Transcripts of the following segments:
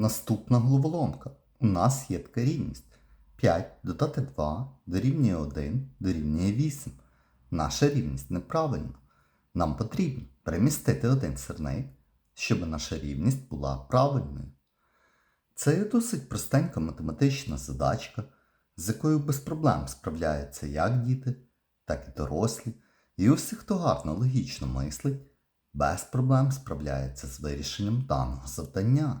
Наступна головоломка. У нас є така рівність. 5 додати 2 дорівнює 1 дорівнює 8. Наша рівність неправильна. Нам потрібно перемістити один сирник, щоб наша рівність була правильною. Це є досить простенька математична задачка, з якою без проблем справляються як діти, так і дорослі, і усі, хто гарно логічно мислить, без проблем справляється з вирішенням даного завдання.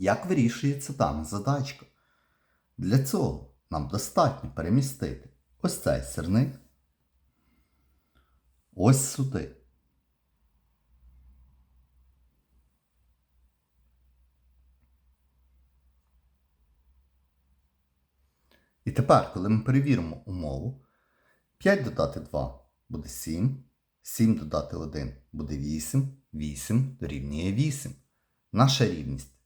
Як вирішується дана задачка? Для цього нам достатньо перемістити ось цей сирник ось сюди. І тепер, коли ми перевіримо умову, 5 додати 2 буде 7, 7 додати 1 буде 8, 8 дорівнює 8. Наша рівність